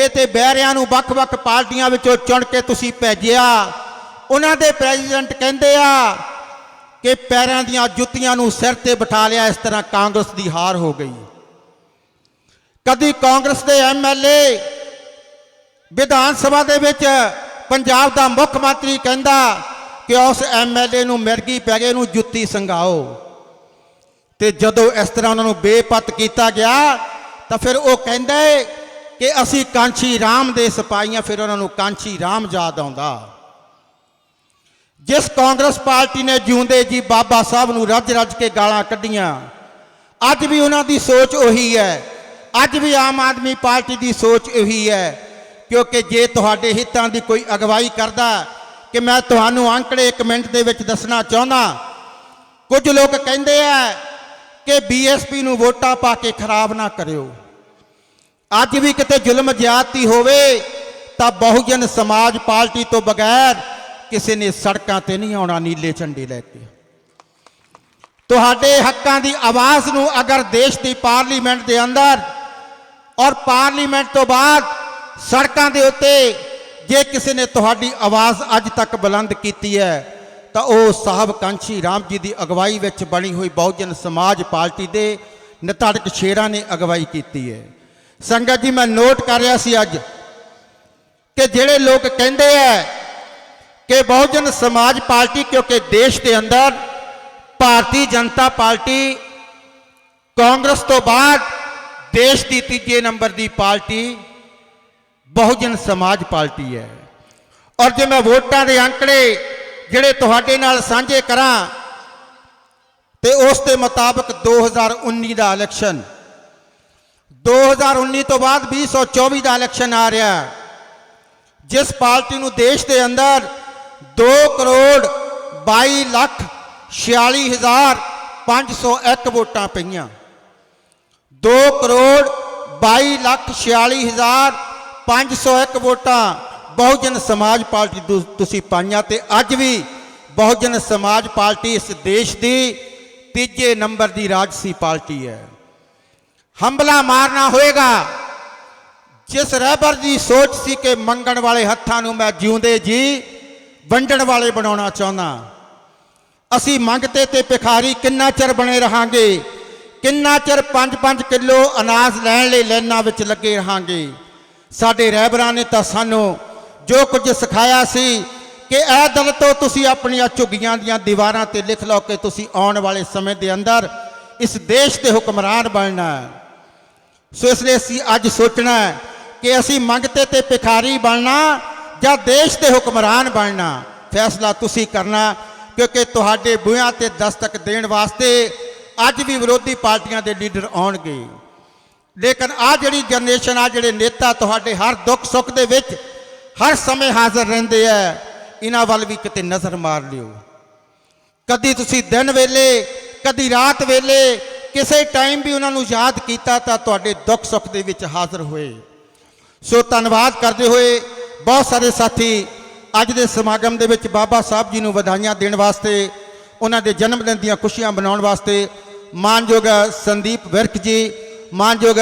ਹੈਗੇ ਤੇ ਬਹਿਰਿਆਂ ਨੂੰ ਵੱਖ-ਵੱਖ ਪਾਰਟੀਆਂ ਵਿੱਚੋਂ ਚੁਣ ਕੇ ਤੁਸੀਂ ਭੇਜਿਆ। ਉਹਨਾਂ ਦੇ ਪ੍ਰੈਜ਼ੀਡੈਂਟ ਕਹਿੰਦੇ ਆ ਕਿ ਪੈਰਾਂ ਦੀਆਂ ਜੁੱਤੀਆਂ ਨੂੰ ਸਿਰ ਤੇ ਬਿਠਾ ਲਿਆ, ਇਸ ਤਰ੍ਹਾਂ ਕਾਂਗਰਸ ਦੀ ਹਾਰ ਹੋ ਗਈ। ਕਦੀ ਕਾਂਗਰਸ ਦੇ ਐਮਐਲਏ ਵਿਧਾਨ ਸਭਾ ਦੇ ਵਿੱਚ ਪੰਜਾਬ ਦਾ ਮੁੱਖ ਮੰਤਰੀ ਕਹਿੰਦਾ ਕਿ ਉਸ ਐਮਐਲਏ ਨੂੰ ਮਿਰਗੀ ਪੈ ਗਏ ਨੂੰ ਜੁੱਤੀ ਸੰਘਾਓ। ਤੇ ਜਦੋਂ ਇਸ ਤਰ੍ਹਾਂ ਉਹਨਾਂ ਨੂੰ ਬੇਪਤ ਕੀਤਾ ਗਿਆ, ਤਾਂ ਫਿਰ ਉਹ ਕਹਿੰਦਾ ਕਹਿੰਦੇ ਕਿ ਅਸੀਂ ਕਾਂਚੀ ਰਾਮ ਦੇ ਸਿਪਾਹੀਆਂ, ਫਿਰ ਉਹਨਾਂ ਨੂੰ ਕਾਂਚੀ ਰਾਮ ਯਾਦ ਆਉਂਦਾ। ਜਿਸ ਕਾਂਗਰਸ ਪਾਰਟੀ ਨੇ ਜਿਉਂਦੇ ਜੀ ਬਾਬਾ ਸਾਹਿਬ ਨੂੰ ਰੱਜ ਰੱਜ ਕੇ ਗਾਲਾਂ ਕੱਢੀਆਂ, ਅੱਜ ਵੀ ਉਹਨਾਂ ਦੀ ਸੋਚ ਉਹੀ ਹੈ। ਅੱਜ ਵੀ ਆਮ ਆਦਮੀ ਪਾਰਟੀ ਦੀ ਸੋਚ ਉਹੀ ਹੈ, ਕਿਉਂਕਿ ਜੇ ਤੁਹਾਡੇ ਹਿੱਤਾਂ ਦੀ ਕੋਈ ਅਗਵਾਈ ਕਰਦਾ, ਕਿ ਮੈਂ ਤੁਹਾਨੂੰ ਅੰਕੜੇ 1 ਮਿੰਟ ਦੇ ਵਿੱਚ ਦੱਸਣਾ ਚਾਹੁੰਦਾ, ਕੁਝ ਲੋਕ ਕਹਿੰਦੇ ਆ ਕਿ ਬੀਐਸਪੀ ਨੂੰ ਵੋਟਾਂ ਪਾ ਕੇ ਖਰਾਬ ਨਾ ਕਰਿਓ। ਅੱਜ ਵੀ ਕਿਤੇ ਜ਼ੁਲਮ ਜ਼ਿਆਦਤੀ ਹੋਵੇ, ਤਾਂ ਬਹੁਜਨ ਸਮਾਜ ਪਾਰਟੀ ਤੋਂ ਬਗੈਰ ਕਿਸੇ ਨੇ ਸੜਕਾਂ ਤੇ ਨਹੀਂ ਆਉਣਾ, ਨੀਲੇ ਝੰਡੇ ਲੈ ਕੇ। ਤੁਹਾਡੇ ਹੱਕਾਂ ਦੀ ਆਵਾਜ਼ ਨੂੰ ਅਗਰ ਦੇਸ਼ ਦੀ ਪਾਰਲੀਮੈਂਟ ਦੇ ਅੰਦਰ ਔਰ ਪਾਰਲੀਮੈਂਟ ਤੋਂ ਬਾਅਦ ਸੜਕਾਂ ਦੇ ਉੱਤੇ ਜੇ ਕਿਸੇ ਨੇ ਤੁਹਾਡੀ ਆਵਾਜ਼ ਅੱਜ ਤੱਕ ਬੁਲੰਦ ਕੀਤੀ ਹੈ, ਤਾਂ ਉਹ ਸਾਹਿਬ ਕਾਂਛੀ ਰਾਮ ਜੀ ਦੀ ਅਗਵਾਈ ਵਿੱਚ ਬਣੀ ਹੋਈ ਬਹੁਜਨ ਸਮਾਜ ਪਾਰਟੀ ਦੇ ਨਤੜਕ ਸ਼ੇਰਾਂ ਨੇ ਅਗਵਾਈ ਕੀਤੀ ਹੈ। ਸੰਗਤ ਜੀ, ਮੈਂ ਨੋਟ ਕਰ ਰਿਹਾ ਸੀ ਅੱਜ ਕਿ ਜਿਹੜੇ ਲੋਕ ਕਹਿੰਦੇ ਆ ਕਿ ਬਹੁਜਨ ਸਮਾਜ ਪਾਰਟੀ ਕਿਉਂਕਿ ਦੇਸ਼ ਦੇ ਅੰਦਰ ਭਾਰਤੀ ਜਨਤਾ ਪਾਰਟੀ ਕਾਂਗਰਸ ਤੋਂ ਬਾਅਦ ਦੇਸ਼ ਦੀ ਤੀਜੇ ਨੰਬਰ ਦੀ ਪਾਰਟੀ ਬਹੁਜਨ ਸਮਾਜ ਪਾਰਟੀ ਹੈ। ਔਰ ਜੇ ਮੈਂ ਵੋਟਾਂ ਦੇ ਅੰਕੜੇ ਜਿਹੜੇ ਤੁਹਾਡੇ ਨਾਲ ਸਾਂਝੇ ਕਰਾਂ ਤੇ ਉਸ ਦੇ ਮੁਤਾਬਕ 2019 ਦਾ ਇਲੈਕਸ਼ਨ 2019 ਤੋਂ ਬਾਅਦ 2024 ਦਾ ਇਲੈਕਸ਼ਨ ਆ ਰਿਹਾ ਜਿਸ ਪਾਰਟੀ ਨੂੰ ਦੇਸ਼ ਦੇ ਅੰਦਰ 2 ਕਰੋੜ 22 ਲੱਖ 46 ਹਜ਼ਾਰ 501 ਵੋਟਾਂ ਪਈਆਂ। 2 ਕਰੋੜ 22 ਲੱਖ 46 ਹਜ਼ਾਰ 501 ਵੋਟਾਂ ਬਹੁਜਨ ਸਮਾਜ ਪਾਰਟੀ ਤੋਂ, ਤੁਸੀਂ ਪਾਈਆਂ ਤੇ ਅੱਜ ਵੀ ਬਹੁਜਨ ਸਮਾਜ ਪਾਰਟੀ ਇਸ ਦੇਸ਼ ਦੀ ਤੀਜੇ ਨੰਬਰ ਦੀ ਰਾਜਸੀ ਪਾਰਟੀ ਹੈ। ਹੰਬਲਾ ਮਾਰਨਾ ਹੋਏਗਾ। ਜਿਸ ਰਹਿਬਰ ਦੀ ਸੋਚ ਸੀ ਕਿ ਮੰਗਣ ਵਾਲੇ ਹੱਥਾਂ ਨੂੰ ਮੈਂ ਜਿਉਂਦੇ ਜੀ, ਵੰਡਣ ਵਾਲੇ ਬਣਾਉਣਾ ਚਾਹੁੰਦਾ। ਅਸੀਂ ਮੰਗਤੇ ਤੇ ਭਿਖਾਰੀ ਕਿੰਨਾ ਚਿਰ ਬਣੇ ਰਹਾਂਗੇ? ਕਿੰਨਾ ਚਿਰ 5-5 ਕਿਲੋ ਅਨਾਜ ਲੈਣ ਲਈ ਲਾਈਨਾਂ ਵਿੱਚ ਲੱਗੇ ਰਹਾਂਗੇ? ਸਾਡੇ ਰਹਿਬਰਾਂ ਨੇ ਤਾਂ ਸਾਨੂੰ ਜੋ ਕੁਝ ਸਿਖਾਇਆ ਸੀ ਕਿ ਇਹ ਦਿਲ ਤੋਂ ਤੁਸੀਂ ਆਪਣੀਆਂ ਝੁੱਗੀਆਂ ਦੀਆਂ ਦੀਵਾਰਾਂ ਤੇ ਲਿਖ ਲਓ ਕਿ ਤੁਸੀਂ ਆਉਣ ਵਾਲੇ ਸਮੇਂ ਦੇ ਅੰਦਰ ਇਸ ਦੇਸ਼ ਦੇ ਹੁਕਮਰਾਨ ਬਣਨਾ ਹੈ। ਸੋ ਇਸ ਲਈ ਅਸੀਂ ਅੱਜ ਸੋਚਣਾ ਹੈ ਕਿ ਅਸੀਂ ਮੰਗਤੇ ਤੇ ਭਿਖਾਰੀ ਬਣਨਾ ਜਾਂ ਦੇਸ਼ ਦੇ ਹੁਕਮਰਾਨ ਬਣਨਾ। ਫੈਸਲਾ ਤੁਸੀਂ ਕਰਨਾ, ਕਿਉਂਕਿ ਤੁਹਾਡੇ ਬੂਹਿਆਂ ਤੇ ਦਸਤਕ ਦੇਣ ਵਾਸਤੇ ਅੱਜ ਵੀ ਵਿਰੋਧੀ ਪਾਰਟੀਆਂ ਦੇ ਲੀਡਰ ਆਉਣਗੇ। ਲੇਕਿਨ ਆ ਜਿਹੜੀ ਜਨਰੇਸ਼ਨ ਆ ਜਿਹੜੇ ਨੇਤਾ ਤੁਹਾਡੇ ਹਰ ਦੁੱਖ ਸੁੱਖ ਦੇ ਵਿੱਚ ਹਰ ਸਮੇਂ ਹਾਜ਼ਰ ਰਹਿੰਦੇ ਆ, ਇਹਨਾਂ ਵੱਲ ਵੀ ਕਿਤੇ ਨਜ਼ਰ ਮਾਰ ਲਿਓ। ਕਦੀ ਤੁਸੀਂ ਦਿਨ ਵੇਲੇ, ਕਦੀ ਰਾਤ ਵੇਲੇ ਕਿਸੇ ਟਾਈਮ ਵੀ ਉਹਨਾਂ ਨੂੰ ਯਾਦ ਕੀਤਾ ਤਾਂ ਤੁਹਾਡੇ ਦੁੱਖ ਸੁੱਖ ਦੇ ਵਿੱਚ ਹਾਜ਼ਰ ਹੋਏ। ਸੋ ਧੰਨਵਾਦ ਕਰਦੇ ਹੋਏ ਬਹੁਤ ਸਾਰੇ ਸਾਥੀ ਅੱਜ ਦੇ ਸਮਾਗਮ ਦੇ ਵਿੱਚ ਬਾਬਾ ਸਾਹਿਬ ਜੀ ਨੂੰ ਵਧਾਈਆਂ ਦੇਣ ਵਾਸਤੇ, ਉਹਨਾਂ ਦੇ ਜਨਮ ਦਿਨ ਦੀਆਂ ਖੁਸ਼ੀਆਂ ਮਨਾਉਣ ਵਾਸਤੇ ਮਾਨਯੋਗ ਸੰਦੀਪ ਵਿਰਕ ਜੀ, ਮਾਨਯੋਗ